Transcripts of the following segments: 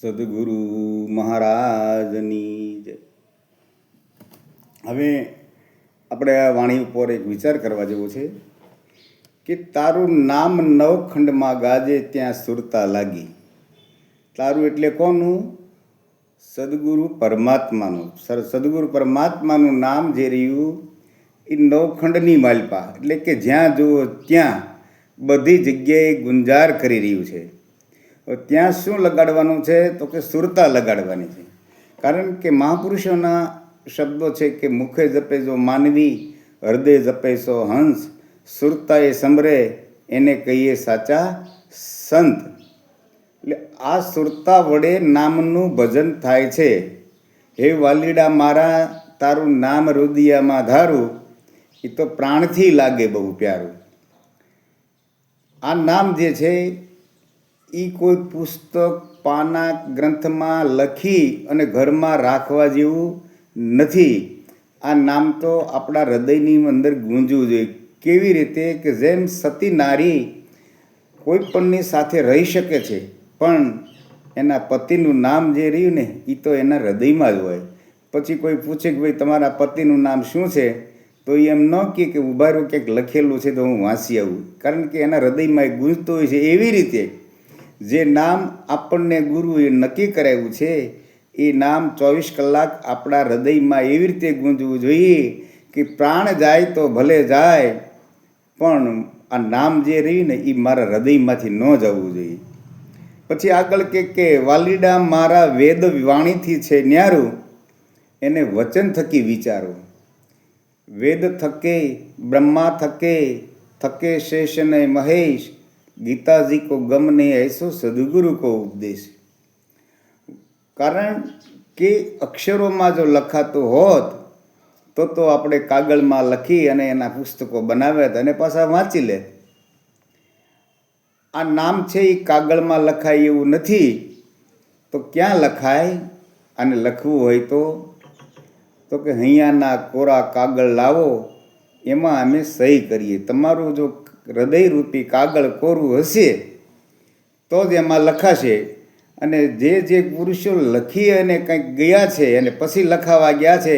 સદગુરુ મહારાજની જય. હવે આપણે આ વાણી ઉપર એક વિચાર કરવા જેવો છે કે તારું નામ નવખંડમાં ગાજે ત્યાં સુરતા લાગી. તારું એટલે કોનું? સદગુરુ પરમાત્માનું. સર, સદગુરુ પરમાત્માનું નામ જે રહ્યું એ નવખંડની માલપા. એટલે કે જ્યાં જુઓ ત્યાં બધી જગ્યાએ ગુંજાર કરી રહ્યું છે. ત્યાં શું લગાડવાનું છે? તો કે સુરતા લગાડવાની છે. કારણ કે મહાપુરુષોના શબ્દો છે કે મુખે જપે જો માનવી, હૃદય જપે સો હંસ સુરતા એ સમરે એને કહીએ સાચા સંત. એટલે આ સુરતા વડે નામનું ભજન થાય છે. હે વાલીડા મારા, તારું નામ રુદિયામાં ધારું એ તો પ્રાણથી લાગે બહુ પ્યારું. આ નામ જે છે એ કોઈ પુસ્તક, પાના, ગ્રંથમાં લખી અને ઘરમાં રાખવા જેવું નથી. આ નામ તો આપણા હૃદયની અંદર ગુંજવું જોઈએ. કેવી રીતે કે જેમ સતી નારી કોઈ પણની સાથે રહી શકે છે, પણ એના પતિનું નામ જે રહ્યું ને એ તો એના હૃદયમાં જ હોય. પછી કોઈ પૂછે કે ભાઈ, તમારા પતિનું નામ શું છે? તો એ એમ ન કહે કે, ઊભા રહ્યો ક્યાંક લખેલું છે તો હું વાંચી આવું. કારણ કે એના હૃદયમાં એ ગુંજતું હોય છે એવી રીતે. જે નામ આપણને ગુરુએ નક્કી કરાવ્યું છે, એ નામ ચોવીસ કલાક આપણા હૃદયમાં એવી રીતે ગુંજવું જોઈએ કે પ્રાણ જાય તો ભલે જાય, પણ આ નામ જે રહ્યું ને, એ મારા હૃદયમાંથી ન જવું જોઈએ. પછી આગળ કે કે વાલીડા મારા વેદ વાણીથી છે ન્યારું, એને વચન થકી વિચારો. વેદ થકે, બ્રહ્મા થકે થકે શેષ ને મહેશ ગીતાજી કો ગમ ને ऐसो સદગુરુ કો ઉપદેશ. કારણ કે અક્ષરોમાં જો લખાતું હોત, તો તો આપણે કાગળમાં લખી અને એના પુસ્તકો બનાવ્યા અને પાછા વાંચી લે આ નામ છે એ કાગળમાં લખાય એવું નથી. તો ક્યાં લખાય? અને લખવું હોય તો? તો કે અહીંયાના કોરા કાગળ લાવો, એમાં અમે સહી કરીએ. તમારું જો હૃદયરૂપી કાગળ કોરું હશે, તો જ એમાં લખાશે. અને જે જે પુરુષો લખી અને કંઈક ગયા છે અને પછી લખાવા ગયા છે,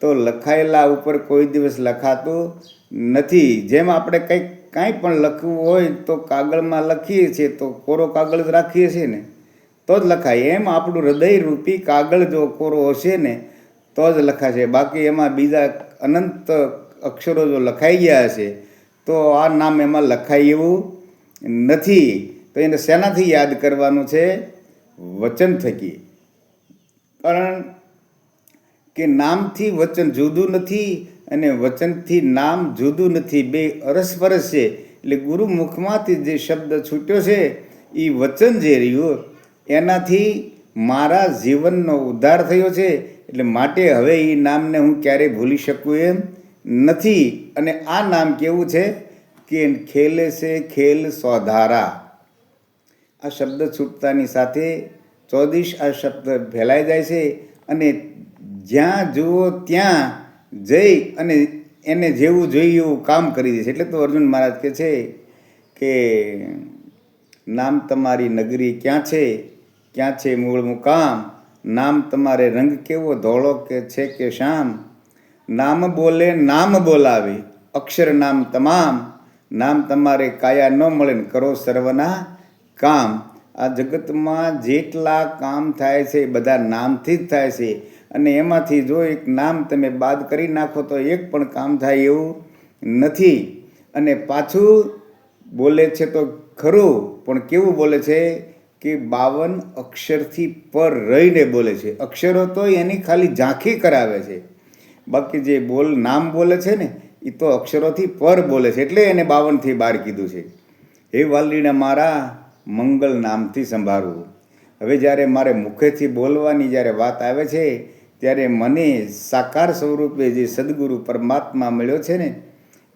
તો લખાયેલા ઉપર કોઈ દિવસ લખાતું નથી. જેમ આપણે કંઈક, કાંઈ પણ લખવું હોય તો કાગળમાં લખીએ છીએ, તો કોરો કાગળ જ રાખીએ છીએ ને, તો જ લખાય. એમ આપણું હૃદયરૂપી કાગળ જો કોરો હશે ને, તો જ લખાશે. બાકી એમાં બીજા અનંત અક્ષરો જો લખાઈ ગયા હશે તો આ નામ એમાં લખાય એવું નથી. તો એને શેનાથી યાદ કરવાનું છે? વચન થકી. કારણ કે નામથી વચન જુદું નથી અને વચનથી નામ જુદું નથી. બે અરસપરસ છે. એટલે ગુરુ મુખમાંથી જે શબ્દ છૂટ્યો છે એ વચન જે રહ્યું, એનાથી મારા જીવનનો ઉદ્ધાર થયો છે. એટલે માટે હવે એ નામને હું ક્યારેય ભૂલી શકું એમ નથી. અને આ નામ કેવું છે? કે ખેલે છે ખેલ સોધારા. આ શબ્દ છૂટતાની સાથે ચોદીશ આ શબ્દ ફેલાઈ જાય છે અને જ્યાં જુઓ ત્યાં જઈ અને એને જેવું જોઈએ એવું કામ કરી દે છે. એટલે તો અર્જુન મહારાજ કહે છે કે નામ તમારી નગરી ક્યાં છે? ક્યાં છે મૂળ મુકામ? નામ તમારે રંગ કેવો? ધોળો કે છે કે શ્યામ? નામ બોલે, નામ બોલાવે. અક્ષર નામ તમામ. નામ તમારે કાયા ન મળે ને કરો સર્વના કામ. આ જગતમાં જેટલા કામ થાય છે એ બધા નામથી જ થાય છે. અને એમાંથી જો એક નામ તમે બાદ કરી નાખો તો એક પણ કામ થાય એવું નથી. અને પાછું બોલે છે તો ખરું, પણ કેવું બોલે છે કે બાવન અક્ષરથી પર રહીને બોલે છે. અક્ષરો તો એની ખાલી ઝાંખી કરાવે છે. બાકી જે બોલ નામ બોલે છે ને એ તો અક્ષરોથી પર બોલે છે. એટલે એને બાવનથી બાર કીધું છે. હે વાલીને મારા, મંગલ નામથી સંભાળવું હવે જ્યારે મારે મુખેથી બોલવાની જ્યારે વાત આવે છે, ત્યારે મને સાકાર સ્વરૂપે જે સદગુરુ પરમાત્મા મળ્યો છે ને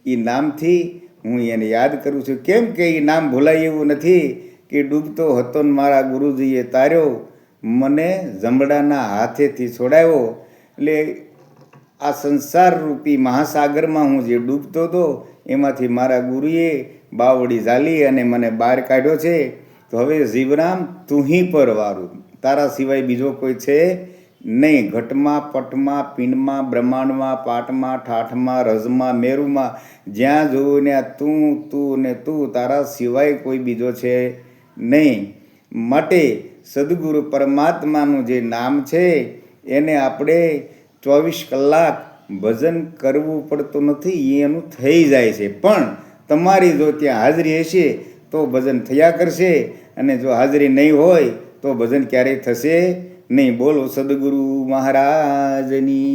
એ નામથી હું એને યાદ કરું છું. કેમ કે એ નામ ભૂલાય એવું નથી કે ડૂબતો હતો ને મારા ગુરુજીએ તાર્યો, મને જમડાના હાથેથી છોડાવ્યો એટલે આ સંસારરૂપી મહાસાગરમાં હું જે ડૂબતો હતો, એમાંથી મારા ગુરુએ બાવડી ઝાલી અને મને બહાર કાઢ્યો છે. તો હવે જીવરામ, તું હી પર વારું. તારા સિવાય બીજો કોઈ છે નહીં. ઘટમાં, પટમાં, પિંડમાં, બ્રહ્માંડમાં, પાટમાં, ઠાઠમાં, રજમાં, મેરુમાં, જ્યાં જોવું ને તું તું ને તું તારા સિવાય કોઈ બીજો છે નહીં. માટે સદગુરુ પરમાત્માનું જે નામ છે, એને આપણે ચોવીસ કલાક ભજન કરવું પડતું નથી એનું થઈ જાય છે. પણ તમારી જો ત્યાં હાજરી હશે, તો ભજન થયા કરશે અને જો હાજરી નહીં હોય, તો ભજન ક્યારેય થશે નહીં. બોલો સદગુરુ મહારાજની.